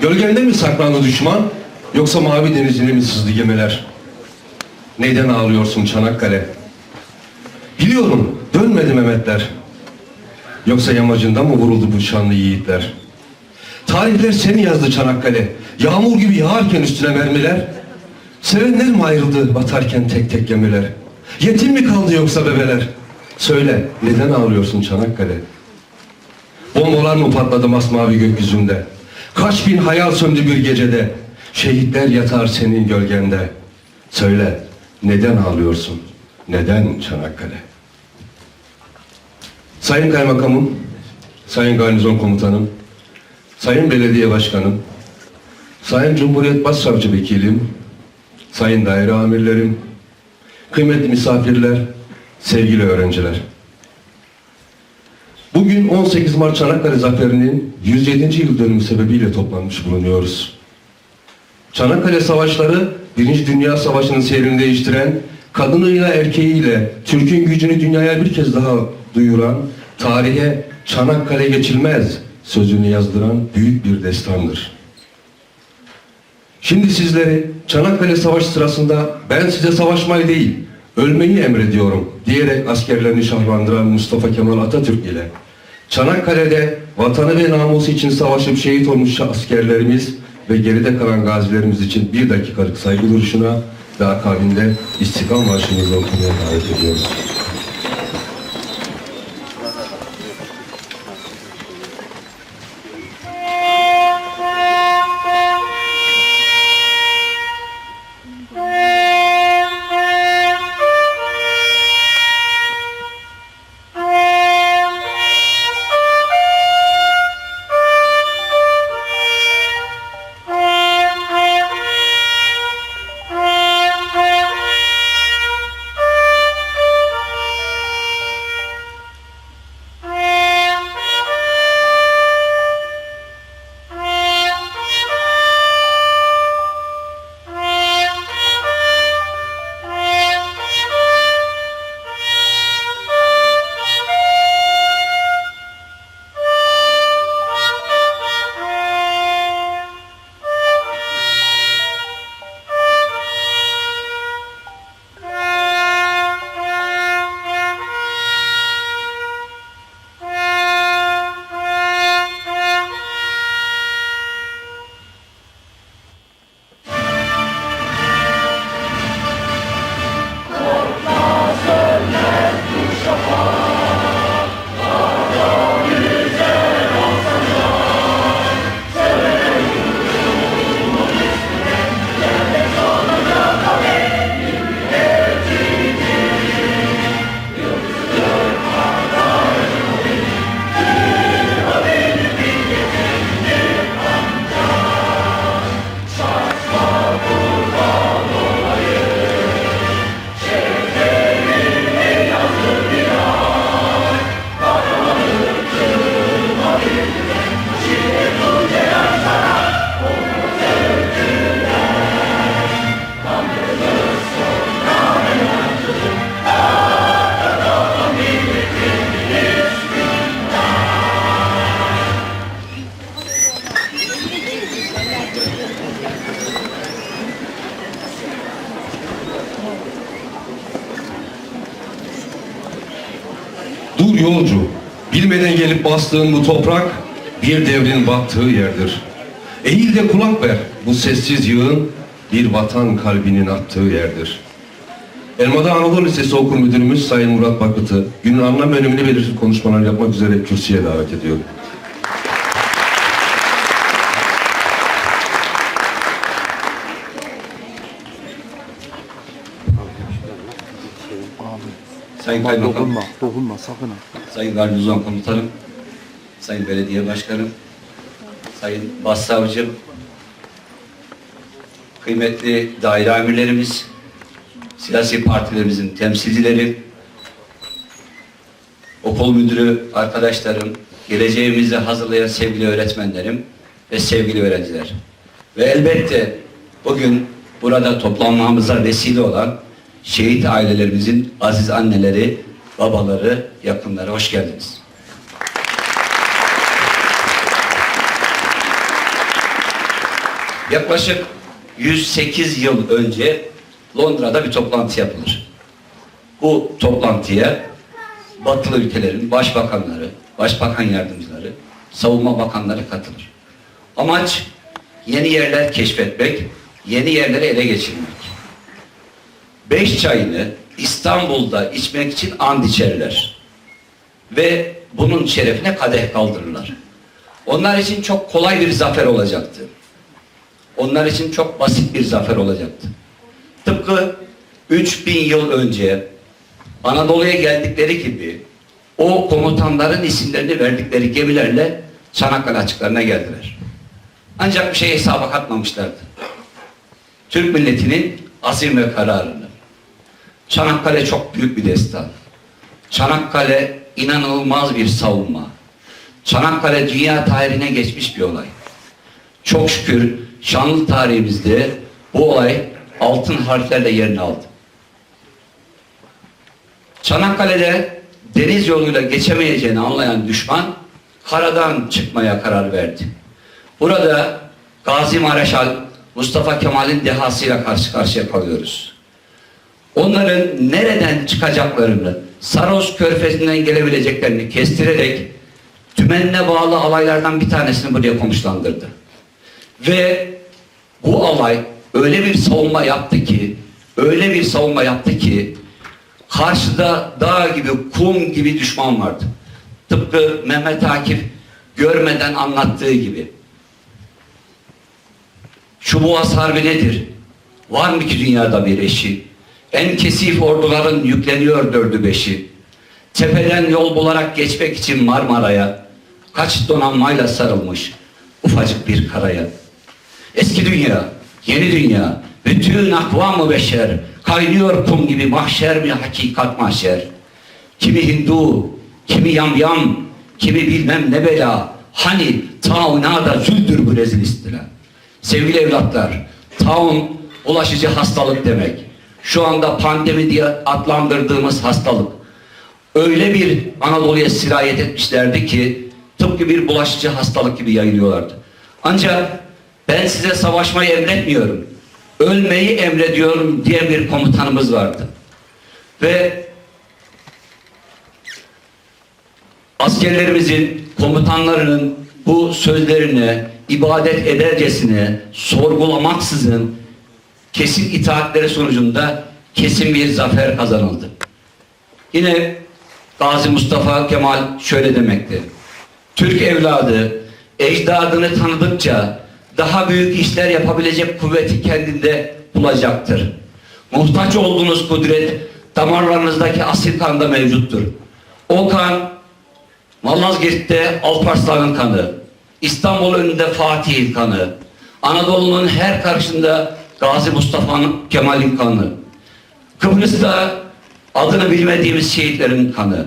Gölgende mi saklandı düşman? Yoksa mavi denizine mi sızdı gemiler? Neyden ağlıyorsun Çanakkale? Biliyorum dönmedi Mehmetler. Yoksa yamacında mı vuruldu bu şanlı yiğitler? Tarihler seni yazdı Çanakkale. Yağmur gibi yağarken üstüne mermiler. Sevenler mi ayrıldı batarken tek tek gemiler? Yetim mi kaldı yoksa bebeler? Söyle neden ağlıyorsun Çanakkale? Bombalar mı patladı masmavi gökyüzünde? Kaç bin hayal söndü bir gecede? Şehitler yatar senin gölgende. Söyle neden ağlıyorsun? Neden Çanakkale? Sayın Kaymakamım, Sayın Garnizon Komutanım, Sayın Belediye Başkanım, Sayın Cumhuriyet Başsavcı Vekilim, Sayın Daire Amirlerim, kıymetli misafirler, sevgili öğrenciler. Bugün 18 Mart Çanakkale Zaferi'nin 107. yıl dönümü sebebiyle toplanmış bulunuyoruz. Çanakkale Savaşları, Birinci Dünya Savaşı'nın seyrini değiştiren, kadınıyla erkeğiyle Türk'ün gücünü dünyaya bir kez daha duyuran, tarihe Çanakkale geçilmez sözünü yazdıran büyük bir destandır. Şimdi sizleri Çanakkale Savaşı sırasında ben size savaşmayı değil, ölmeyi emrediyorum diyerek askerlerini şahlandıran Mustafa Kemal Atatürk ile Çanakkale'de vatanı ve namusu için savaşıp şehit olmuş askerlerimiz ve geride kalan gazilerimiz için bir dakikalık saygı duruşuna ve akabinde İstiklal Marşı'nızı okumaya davet ediyoruz. Dur yolcu, bilmeden gelip bastığın bu toprak bir devrin battığı yerdir. Eğil de kulak ver, bu sessiz yığın bir vatan kalbinin attığı yerdir. Elmada Anadolu Lisesi Okul Müdürümüz Sayın Murat Bakıt'ı günün anlam ve önemini belirtir konuşmalar yapmak üzere kürsüye davet ediyorum. Sayın Aman Kaymakam, dokunma, dokunma sakın ha. Sayın Garnizon Komutanım, Sayın Belediye Başkanım, Sayın Başsavcım, kıymetli daire amirlerimiz, siyasi partilerimizin temsilcileri, okul müdürü arkadaşlarım, geleceğimizi hazırlayan sevgili öğretmenlerim ve sevgili öğrenciler. Ve elbette bugün burada toplanmamıza vesile olan şehit ailelerimizin aziz anneleri, babaları, yakınları hoş geldiniz. Yaklaşık 108 yıl önce Londra'da bir toplantı yapılır. Bu toplantıya batılı ülkelerin başbakanları, başbakan yardımcıları, savunma bakanları katılır. Amaç yeni yerler keşfetmek, yeni yerleri ele geçirmek. Beş çayını İstanbul'da içmek için and içerler. Ve bunun şerefine kadeh kaldırırlar. Onlar için çok kolay bir zafer olacaktı. Onlar için çok basit bir zafer olacaktı. Tıpkı 3000 yıl önce Anadolu'ya geldikleri gibi o komutanların isimlerini verdikleri gemilerle Çanakkale açıklarına geldiler. Ancak bir şey hesaba katmamışlardı. Türk milletinin azim ve kararını. Çanakkale çok büyük bir destan. Çanakkale inanılmaz bir savunma. Çanakkale dünya tarihine geçmiş bir olay. Çok şükür şanlı tarihimizde bu olay altın harflerle yerini aldı. Çanakkale'de deniz yoluyla geçemeyeceğini anlayan düşman karadan çıkmaya karar verdi. Burada Gazi Mareşal Mustafa Kemal'in dehasıyla karşı karşıya kalıyoruz. Onların nereden çıkacaklarını, Saros Körfezi'nden gelebileceklerini kestirerek tümenine bağlı alaylardan bir tanesini buraya konuşlandırdı. Ve bu alay öyle bir savunma yaptı ki, öyle bir savunma yaptı ki karşıda dağ gibi, kum gibi düşman vardı. Tıpkı Mehmet Akif görmeden anlattığı gibi. Şu Boğaz Harbi nedir? Var mı ki dünyada bir eşi? En kesif orduların yükleniyor dördü beşi. Tepeden yol bularak geçmek için Marmara'ya kaç donanmayla sarılmış ufacık bir karaya. Eski dünya, yeni dünya, bütün akvam-ı beşer, kaynıyor kum gibi mahşer mi hakikat mahşer. Kimi Hindu, kimi yamyam, kimi bilmem ne bela, hani taunada züldür bu rezil istila. Sevgili evlatlar, taun bulaşıcı hastalık demek. Şu anda pandemi diye adlandırdığımız hastalık. Öyle bir Anadolu'ya sirayet etmişlerdi ki tıpkı bir bulaşıcı hastalık gibi yayılıyorlardı. Ancak ben size savaşmayı emretmiyorum. Ölmeyi emrediyorum diye bir komutanımız vardı. Ve askerlerimizin, komutanlarının bu sözlerine ibadet edercesine sorgulamaksızın kesin itaatleri sonucunda kesin bir zafer kazanıldı. Yine Gazi Mustafa Kemal şöyle demekti. Türk evladı ecdadını tanıdıkça daha büyük işler yapabilecek kuvveti kendinde bulacaktır. Muhtaç olduğunuz kudret damarlarınızdaki asil kanda mevcuttur. O kan Malazgirt'te Alparslan'ın kanı, İstanbul önünde Fatih'in kanı, Anadolu'nun her karşında Gazi Mustafa'nın Kemal'in kanı, Kıbrıs'ta adını bilmediğimiz şehitlerin kanı,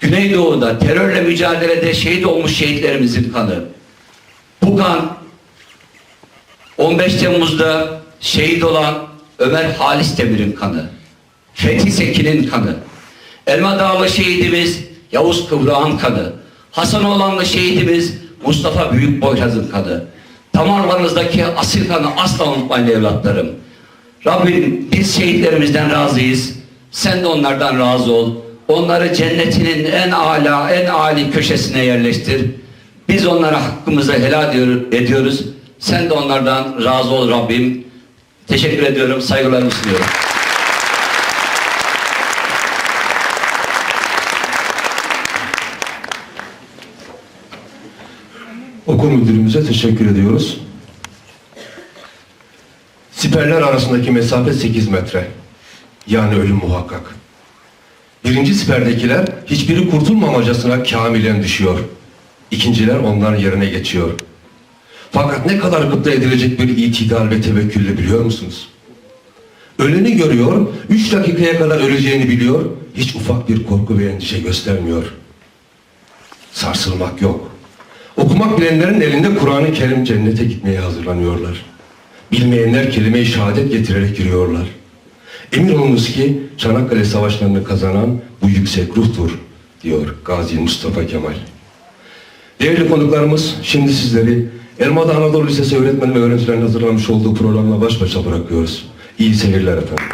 Güneydoğu'da terörle mücadelede şehit olmuş şehitlerimizin kanı, bu kan 15 Temmuz'da şehit olan Ömer Halis Demir'in kanı, Fethi Sekin'in kanı, Elma Dağlı şehidimiz Yavuz Kıvrağan kanı, Hasanoğlanlı şehidimiz Mustafa Büyükboyraz'ın kanı, damarlarınızdaki asil kanı asla unutmayın evlatlarım. Rabbim biz şehitlerimizden razıyız. Sen de onlardan razı ol. Onları cennetinin en âlâ, en âli köşesine yerleştir. Biz onlara hakkımızı helal ediyor- ediyoruz. Sen de onlardan razı ol Rabbim. Teşekkür ediyorum. Saygılarımı sunuyorum. Okul müdürümüze teşekkür ediyoruz. Siperler arasındaki mesafe 8 metre. Yani ölüm muhakkak. Birinci siperdekiler hiçbiri kurtulmamacasına kamilen düşüyor. İkinciler onların yerine geçiyor. Fakat ne kadar gıpta edilecek bir itidal ve tevekkülle biliyor musunuz? Öleni görüyor, üç dakikaya kadar öleceğini biliyor, hiç ufak bir korku ve endişe göstermiyor. Sarsılmak yok. Okumak bilenlerin elinde Kur'an-ı Kerim cennete gitmeye hazırlanıyorlar. Bilmeyenler kelime-i şehadet getirerek giriyorlar. Emin olunuz ki Çanakkale Savaşları'nı kazanan bu yüksek ruhtur diyor Gazi Mustafa Kemal. Değerli konuklarımız şimdi sizleri Elmalı Anadolu Lisesi öğretmen ve öğrencilerin hazırlamış olduğu programla baş başa bırakıyoruz. İyi seyirler efendim.